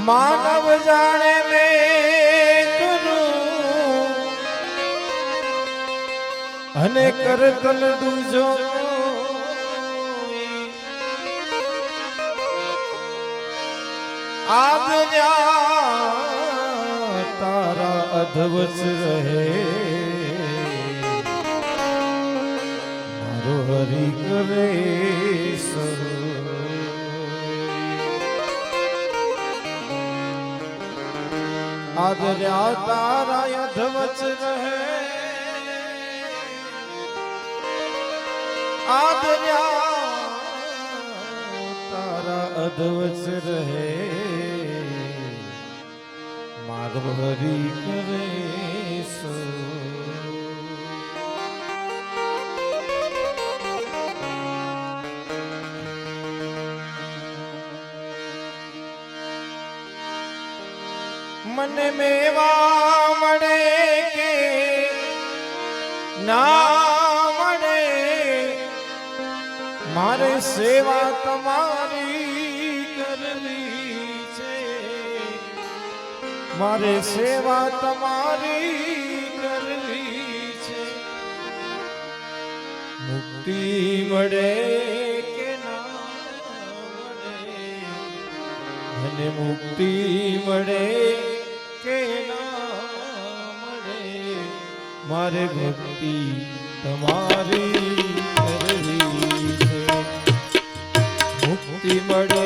માનવ જાણે મેં અને કરતલ દૂજો આજ્ઞા તારા અધવચ રહે મારો હરી કરે. આદર્યા તારા અધવચ રહે આદર્યા તારા અધવચ રહે મારો હરી કરે મને મેવા મળે કે ના મળે? મારે સેવા તમારી મારે સેવા તમારી કરવી છે. મુક્તિ મળે કે ના મને મુક્તિ મળે કે ના મળે? મારે ભક્તિ તમારી કરવી છે. મુક્તિ મળે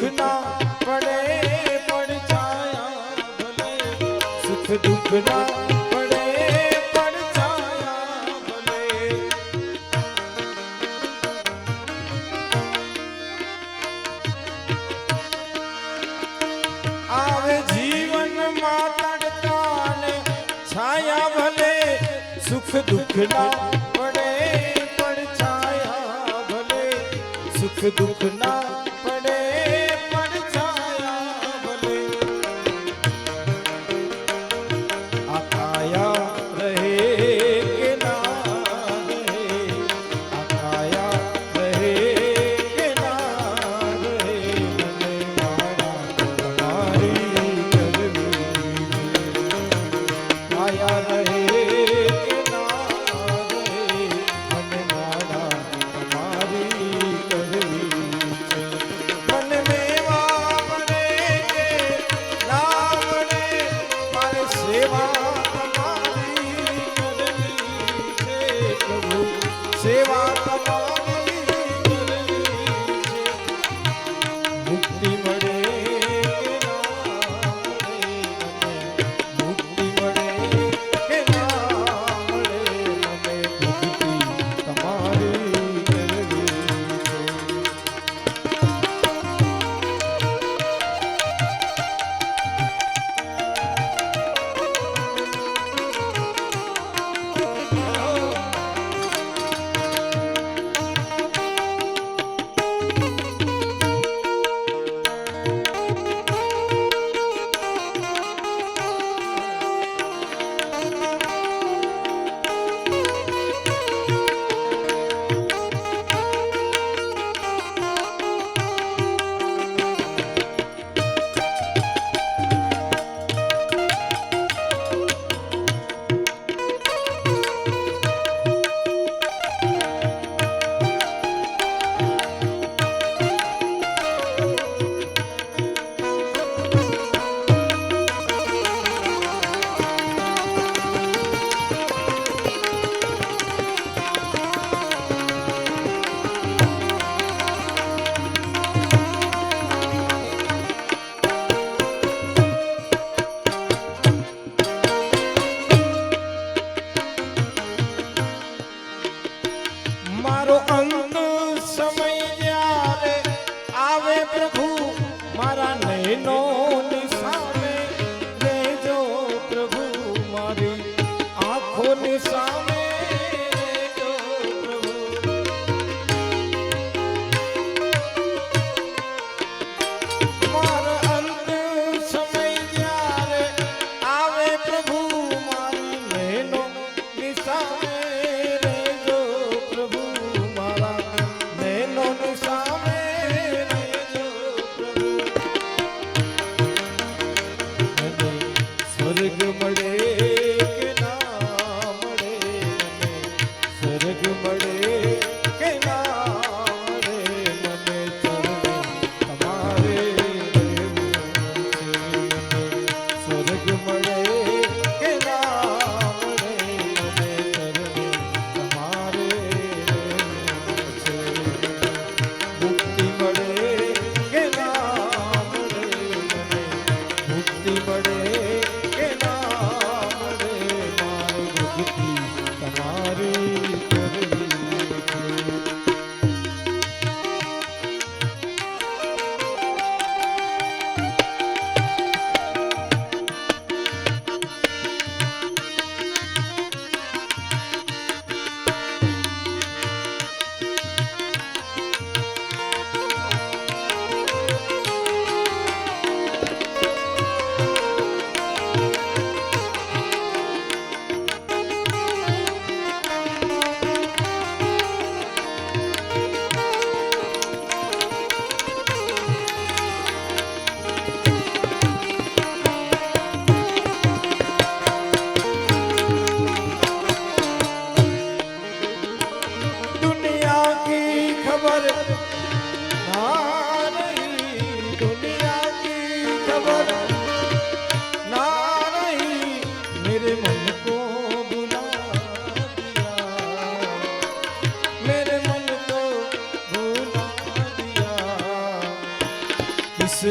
દુઃખ ના પડે પડછાયા ભલે. સુખ દુઃખ ના પડે પડછાયા ભલે. આવે જીવનમાં તડકા ને છાયા ભલે. સુખ દુઃખ ના પડે પડછાયા ભલે. સુખ દુઃખ ના me.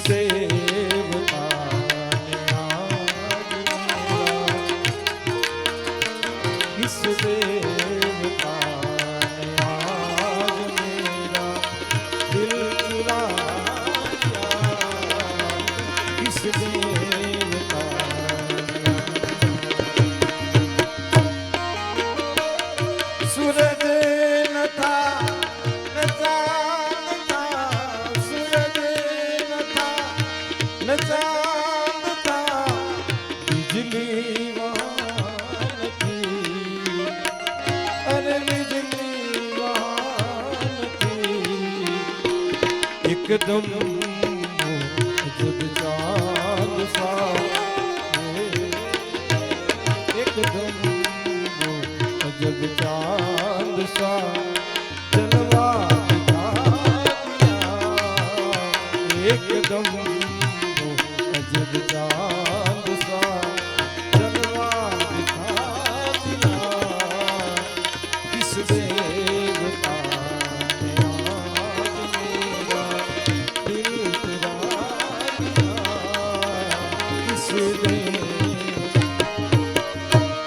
say એકદમ જુદ ચાંદ સા એકદમ જગ ચાંદ સા જલવા એકદમ